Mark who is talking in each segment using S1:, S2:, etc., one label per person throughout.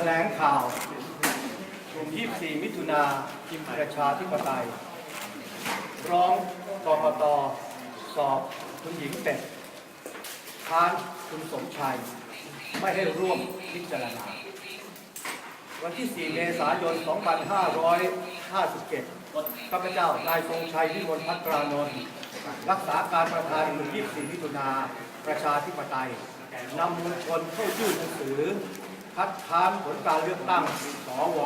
S1: ถลงข่าวกลุ่ม24 มิถุนาประชาธิปไตย ร้องกกตสอบคุณหญิงเป็ดค้านคุณสมชัย ไม่ให้ร่วมพิจารณา วันที่ 4 เมษายน 2557 ข้าพเจ้า นายทรงชัยวิมลพัตรานนท์รักษาการประธานกลุ่ม24 มิถุนาประชาธิปไตยนำมวลชนเข้ายื่นหนังสือ คัดค้านผลการเลือกตั้งสว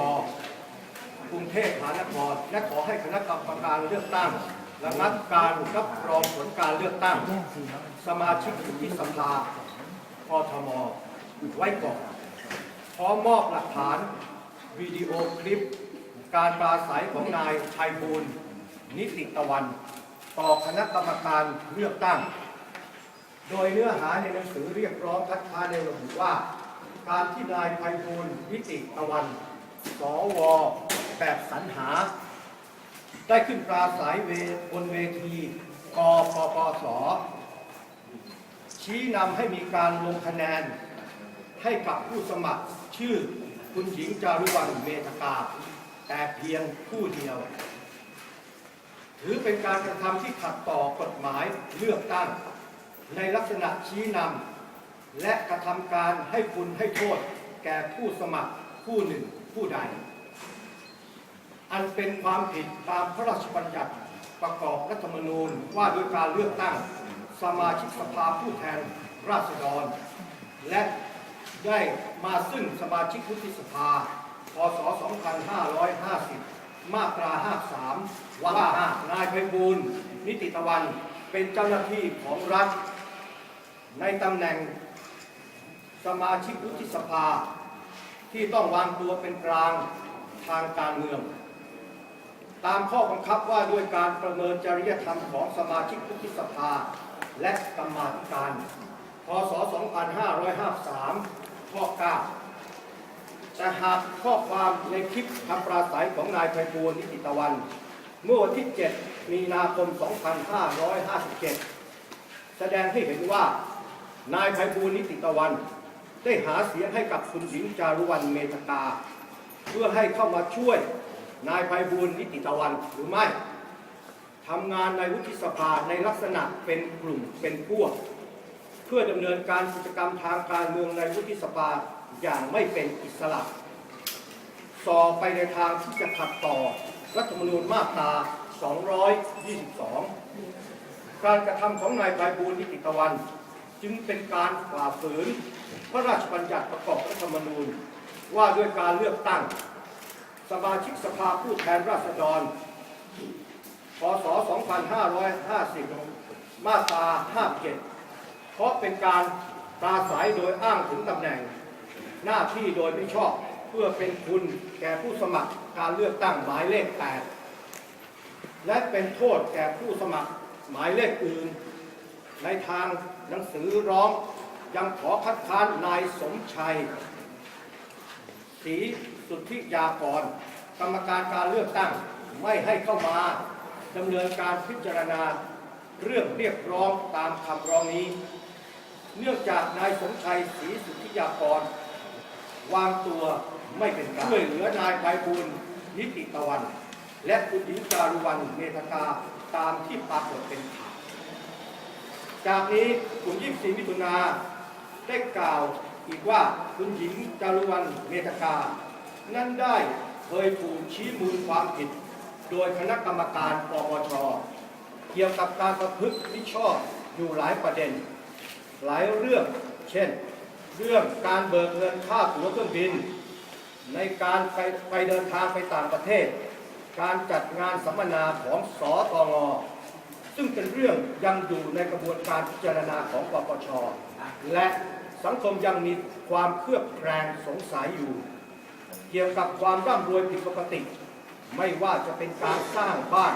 S1: กรุงเทพมหานครและขอให้คณะกรรมการเลือกตั้งระงับการรับรองผลการเลือกตั้ง สมาชิกวุฒิสภากทมไว้ก่อนพร้อมมอบหลักฐานวิดีโอคลิป การปราศัยของนายชัยบูลนิติตะวัน ต่อคณะกรรมการเลือกตั้ง โดยเนื้อหาในหนังสือเรียกร้องคัดค้านในระบุว่า การที่นายไพบูลย์นิติตะวัน สว แบบสรรหา ได้ขึ้นปราศัยเวบนเวทีกปปส ชี้นำให้มีการลงคะแนน ให้กับผู้สมัครชื่อคุณหญิงจารุวรรณเมธกา แต่เพียงผู้เดียว ถือเป็นการกระทำที่ขัดต่อกฎหมายเลือกตั้ง ในลักษณะชี้นำ และกระทำการให้คุณให้โทษ แก่ผู้สมัครผู้หนึ่งผู้ใด อันเป็นความผิดตามพระราชบัญญัติประกอบรัฐธรรมนูญว่าด้วยการเลือกตั้งสมาชิกสภาผู้แทนราษฎร และได้มาซึ่งสมาชิกวุฒิสภา พศ 2550 มาตรา 53ว่านายไพบูลนิติตะวันเป็นเจ้าหน้าที่ของรัฐ ในตำแหน่ง สมาชิกวุฒิสภา ที่ต้องวางตัวเป็นกลางทางการเมือง ตามข้อบังคับว่าด้วยการประเมินจริยธรรมของสมาชิกวุฒิสภา และกรรมาธิการ พศ 2553 ข้อ 9 แต่หากข้อความในคลิปคำปราศัยของนายไพบูลนิติตะวัน เมื่อวันที่ 7 มีนาคม 2557 แสดงให้เห็นว่านายไพบูลนิติตะวัน ได้หาเสียงให้กับคุณหญิงจารุวรรณเมธกาเพื่อให้เข้ามาช่วยนายไพบูลนิติตะวันหรือไม่ทำงานในวุฒิสภาในลักษณะเป็นกลุ่มเป็นพวก เพื่อดำเนินการกิจกรรมทางการเมืองในวุฒิสภาอย่างไม่เป็นอิสระสอไปในทางที่จะขัดต่อรัฐธรรมนูญมาตรา 222 การกระทำของนายไพบูลนิติตะวัน จึงเป็นการฝ่าฝืน พระราชบัญญัติประกอบรัฐธรรมนูญ ว่าด้วยการเลือกตั้ง สมาชิกสภาผู้แทนราษฎร พศ 2550 มาตรา 57 เพราะเป็นการปราศัยโดยอ้างถึงตำแหน่ง หน้าที่โดยไม่ชอบเพื่อเป็นคุณแก่ผู้สมัครการเลือกตั้งหมายเลข 8 และเป็นโทษแก่ผู้สมัครหมายเลขอื่นในทาง หนังสือร้องยังขอคัดค้านนายสมชัยศรีสุทธิยากร กรรมการการเลือกตั้งไม่ให้เข้ามาดำเนินการพิจารณาเรื่องเรียกร้องตามคำร้องนี้ เนื่องจากนายสมชัยศรีสุทธิยากร วางตัวไม่เป็นกลางช่วยเหลือนายไพบูลย์นิติตะวัน และคุณหญิงจารุวรรณเมธกาตามที่ปรากฏเป็นข่าว จากนี้กลุ่ม24มิถุนาได้กล่าวอีกว่าคุณหญิงจารุวรรณเมธกา นั้นได้เคยถูกชี้มูลความผิด โดยคณะกรรมการปปชเกี่ยวกับการประพฤติมิชอบอยู่หลายประเด็น หลายเรื่อง เช่น เรื่องการเบิกเงินค่าตั๋วเครื่องบิน ในการไปไปเดินทางไปต่างประเทศ การจัดงานสัมมนาของสอตง ซึ่งเป็นเรื่องยังอยู่ในกระบวนการพิจารณาของปปช และสังคมยังมีความเครือบแคลงสงสัยอยู่ เกี่ยวกับความร่ำรวยผิดปกติ ไม่ว่าจะเป็นการสร้างบ้าน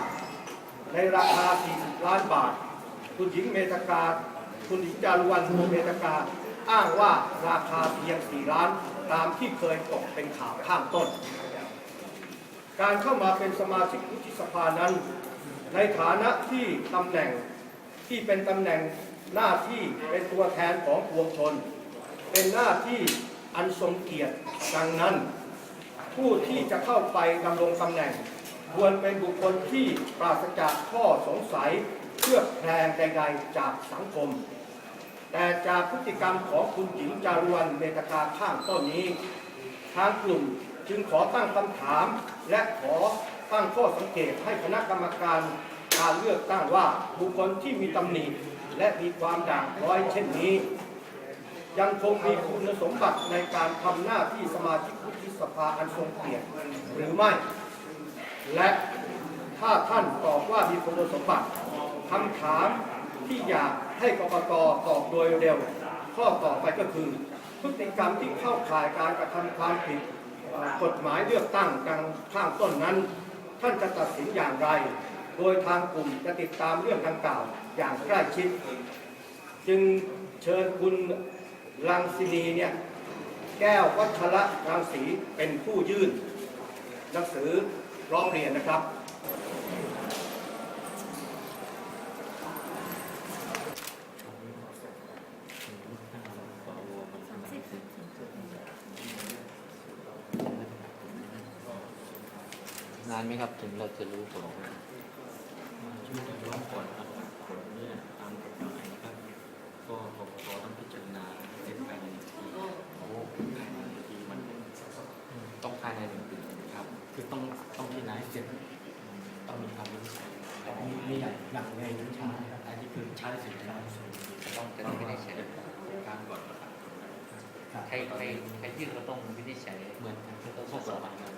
S1: ในราคา 40 ล้านบาท คุณหญิงเมธกา คุณหญิงจารุวรรณเมธกา อ้างว่าราคาเพียง 4 ล้าน ตามที่เคยตกเป็นข่าวข้างต้น การเข้ามาเป็นสมาชิกวุฒิสภานั้น ในฐานะที่ตำแหน่งที่เป็นตำแหน่งหน้าที่เป็นตัวแทนของปวงชน เป็นหน้าที่อันทรงเกียรติดังนั้น ผู้ที่จะเข้าไปดำรงตำแหน่ง ควรเป็นบุคคลที่ปราศจากข้อสงสัยเครือแคลงใดๆจากสังคม แต่จากพฤติกรรมของคุณหญิงจารุวรรณเมตตาข้างต้นนี้ ทางกลุ่มจึงขอตั้งคำถามและขอ ตั้งข้อสังเกตให้คณะกรรมการการเลือกตั้งว่าบุคคลที่มีตำหนิและมีความด่างพร้อยเช่นนี้ ยังคงมีคุณสมบัติในการทำหน้าที่สมาชิกวุฒิสภาอันทรงเกียรติหรือไม่ และถ้าท่านตอบว่ามีคุณสมบัติคำถามที่อยากให้กรกตตอบโดยเร็ว ข้อต่อไปก็คือ พฤติกรรมที่เข้าข่ายการกระทำความผิดกฎหมายเลือกตั้งดังข้างต้นนั้น ท่านจะตัดสินอย่างไร โดยทางกลุ่มจะติดตามเรื่องดังกล่าวอย่างใกล้ชิด จึงเชิญคุณรังสินีเนี่ยแก้ววัชระรังสีเป็นผู้ยื่น หนังสือร้องเรียนนะครับ
S2: นานไหมครับ ถึงเราจะรู้ผล
S3: ช่วยร้องก่อนครับผลเนี่ยตามกฎหมายนะครับ ก็กกตต้องพิจารณาเสร็จภายในหนึ่งปีโอ้ภายในหนึ่งปีมัน
S2: ต้องภายในหนึ่งปี
S3: ครับ คือต้องต้องพิจารณาให้เสร็จต้องมีคำวินิจฉัย
S4: มีมีอย่างอย่างในวิชาครับ
S3: อันนี้คือใช้สิทธิ์ใช้สิทธิ์
S2: จะต้องจะต้องวินิจฉัย
S3: เป็นการก่อนประกาศผลนะครับ
S4: ครับ
S2: ใครใครใครยื่นก็ต้องวินิจฉัย
S3: เหมือนกันคือต้องข้อกฎหมายนะค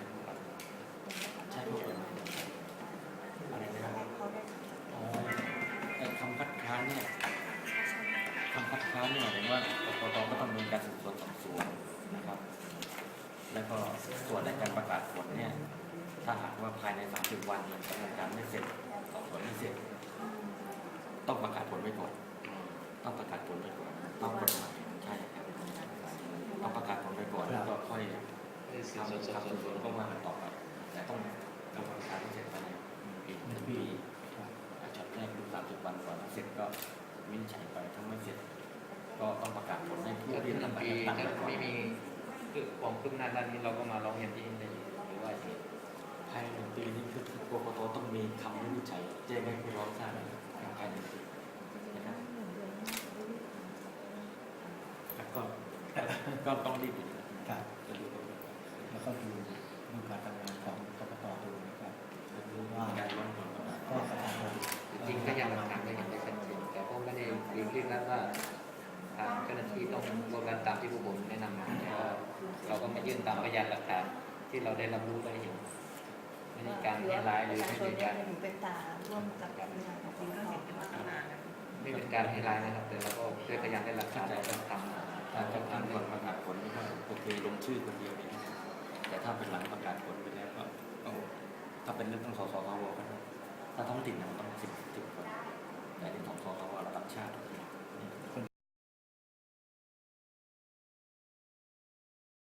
S3: รับใช่ข้อกฎหมาย อะไรนะครับอ๋อไอ้คำคัดค้านเนี่ยคำคัดค้านเนี่ยหมายถึงว่ากกตก็ต้องดำเนินการสืบสวนสอบสวนนะครับ แล้วก็ส่วนในการประกาศผลเนี่ย ถ้าหากว่าภายใน 30 วันเนี่ยดำเนินการไม่เสร็จสอบสวนไม่เสร็จ ต้องประกาศผลไว้ก่อน ต้องประกาศผลไว้ก่อนต้องกฎหมายใช่ครับต้องประกาศผลไว้ก่อนแล้วก็ค่อย
S2: คือสืบ
S3: ทำ
S2: สืบสว
S3: นต่อไปแต่ต้องกำหนดการให้เสร็จภายในหนึ่งปีหนึ่งปี
S4: ครับ
S3: ช็อตแรกดู30 วันก่อนเสร็จก็วินิจฉัยไปถ้าไม่เสร็จ ก็ต้องประกาศผล ให้ผู้
S2: ถ้า
S3: ที่
S2: ถึงหนึ่ง
S3: ทำการ
S2: ปี
S3: เลือกตั้ง
S2: ถ้า
S3: ไม่
S2: มีคือความคืบหน้าด้านนี้เราก็มาร้องเรียนที่ได้หรือว่า
S3: ภายในหนึ่งปีนี้คือกรกตต้องมีคำวินิจฉัยแจ้งให้ผู้ร้องทราบภายในหนึ่งปีนะครับแล้วก็ก็ต้องรีบครับจะดู
S4: แล้วก็ดูดูการทำงานของกรกตดูนะครับรู้ว่า
S3: การร้องผลก็
S2: จริงก็ยังหลักฐานก็ยังไม่ชัดเจนแต่ก็ไม่ได้หลีกเลี่งแล้วว่า จ้าหน้าที่ต้องดำเนินการตามที่ผู้ผมแนะนำมาแต่ว่าเราก็มายื่นตามพยานหลักฐานที่เราได้รับรู้ได้เห็นไม่ได้การให้ร้ายหรือไม่
S5: ประ
S2: เป็น
S5: ชา
S2: การ
S5: เป็นตาร่วมกับการงานของคุณก็เห็นเป็นลักษณะ
S2: ไม่เป็นการให้ร้ายนะครับ แต่เราก็เพื่อพยานได้หลักฐานเราต้องทำ
S3: การจะทำก่อนประกาศผลนี่ก็โอเคลงชื่อคนเดียวเองแต่ถ้าเป็นหลังประกาศผลไปแล้วก็ถ้าเป็นเรื่องของสสวก็ได้ถ้าท้องถิ่นเนี่ยมันต้องสิบสิบคนแต่ที่ของสสวระดับชาติ